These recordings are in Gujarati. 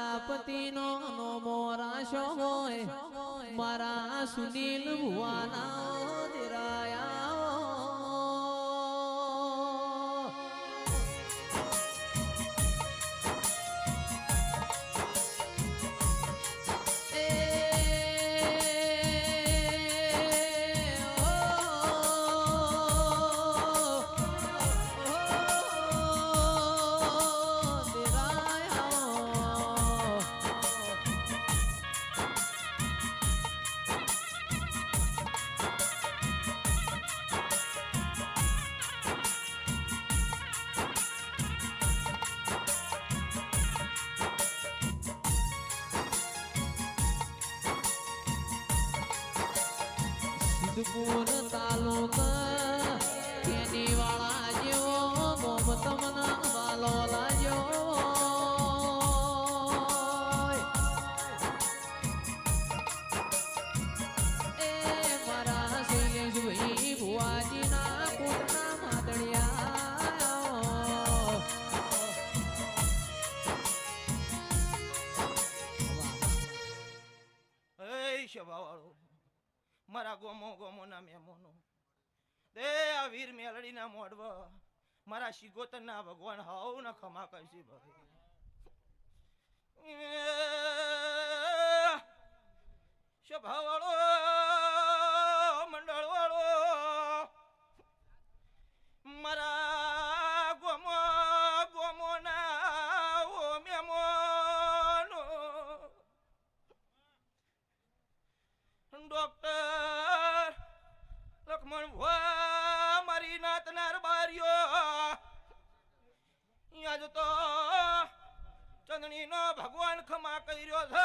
પ્રજાપતિનો મોરા શો હોય. મારા સુનિલ ભુવાના દિરાય સિદ્ધપુર તાલુકા મારા ગોમો ગોમોના મેમોનો. દે આ વીર મેલડીના મોડવ મારા શિગોતરના ભગવાન હાવ ને ખમા કરશે ભાઈ. આજ તો ચંદણીનો ભગવાન ખમા કર્યો છે.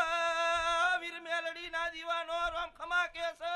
વીર મેલડી ના દીવાનો રામ ખમા કે છે.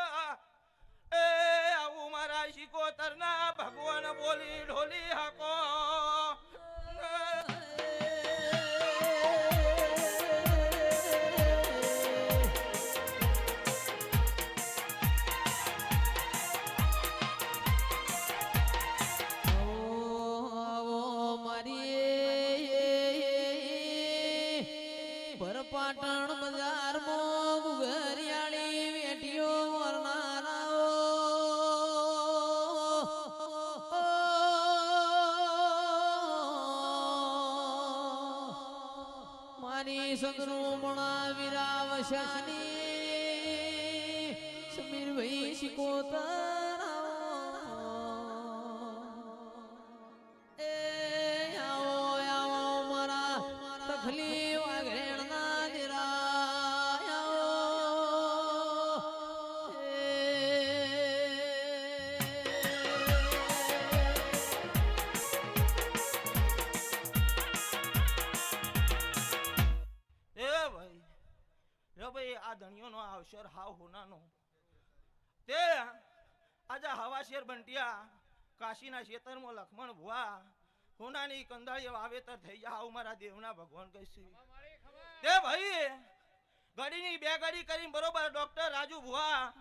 મારી સંદ્રુમણા વિરાવશાની સમીરભાઈ શિકોતરા આ ધણીઓનો અવસર, હાવ હોનાનો. તે આજે હવા શેર બંટિયા, કાશીના શેતરમાં લખમણ ભુવા, હોનાની કંદાળીએ વાવેતર થઈ આવું મારા દેવના ભગવાન કહીશું. તે ભાઈ ઘડીની બે ઘડી કરીને બરોબર ડોક્ટર રાજુ ભુવા,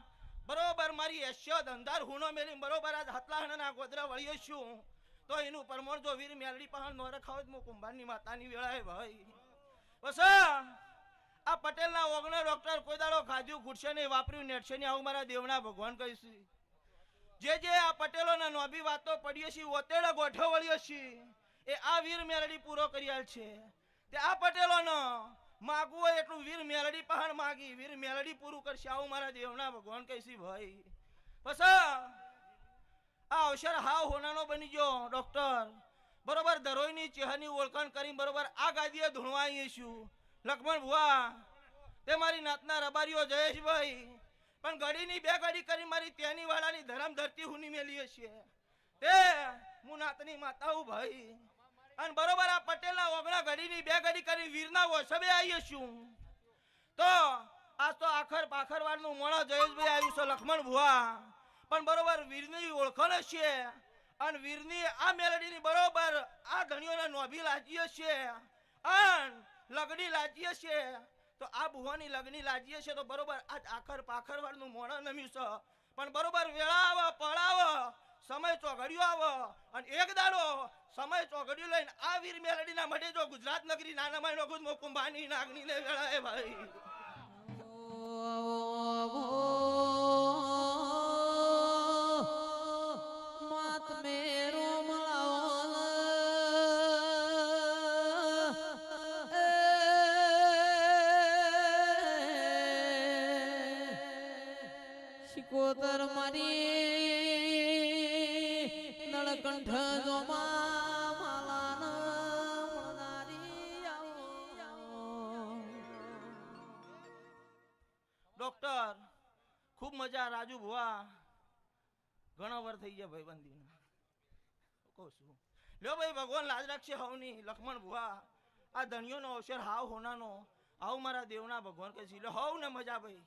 બરોબર મારી એશ્યો અંધાર હુનો મેલી બરોબર આજ હતલાહણના ગોદરા વળીએ છું. તો એનું પરમોર જો વીર મેલડી પહાડ નો રખાવ કુંભારની માતાની વેળાએ ભાઈ. બસ આ પટેલના ઓગણો ડોક્ટર કોઈ દાડો ખાધ્યું ખૂટશે નહીં, વાપર્યું, નેટશે નહીં, આવું મારા દેવના ભગવાન કહીશું. જે જે આ પટેલોના નોભી વાતો પડીએ છીએ ઓતેડે ગોઠો છીએ, એ આ વીર મેળડી પૂરો કર્યા છે. તે આ પટેલોનો માગવું હોય એટલું વીર મેલડી પહાડ માગી, વીર મેલડી પૂરું કરશે, આવું મારા દેવના ભગવાન કહીશી ભાઈ. બસ, આ અવસર હાવ હોનાનો બની ગયો, ડોક્ટર. બરોબર, દરોઈની ચહેરની ઓળખાણ કરી બરોબર આ ગાદીએ ધૂણવા આવીએ છું લક્ષ્મણ ભુવા, તે મારી નાતના રબારીઓ જયેશભાઈ, પણ ઘડીની બે ઘડી કરી મારી તેની વાળાની ધરમ ધરતી હુની મેલીએ છે તે હું નાતની માતા ભાઈ. અને બરોબર આ પટેલના ઓગણા ઘડીની બે ઘડી કરી વીરના વસબે આવીએ છું. તો આજ તો આખર પાખરવાડનું મોણો જયેશભાઈ આવ્યું છે લક્ષ્મણ ભુવા. પણ બરોબર વીરની ઓળખણ છે. અને વીરની આ મેલડીની બરોબર આ ધણીઓને નોભી લાગીએ છીએ. અને લગડી લાજીએ છે તો આ ભુવાની લગની લાજીએ છે તો બરોબર આજ આખર પાખર વાળનું મોણો નમ્યું છે. પણ બરોબર વેળા આવે પડાવો સમય ચોઘડ્યો આવો અને એક દાડો સમય ચોઘડ્યું લઈને આ વીર મેલડીના મઢે જો ગુજરાત નગરી નાના માય નો કુંભાની નાગણીને વેળાએ ભાઈ. શિકોતર મારી નળકંઠ જોમા. ડોક્ટર, ખૂબ મજા રાજુ ભુવા. ઘણા વર થઈ ગયા ભાઈબંધી કહું છું. લ્યો ભાઈ, ભગવાન લાજ રાખશે હવની, લક્ષ્મણ ભુવા. આ ધણીઓનો અવસર હાવ હોનાનો. આવું મારા દેવના ભગવાન કહે છે. લ્યો હવ ને મજા ભાઈ.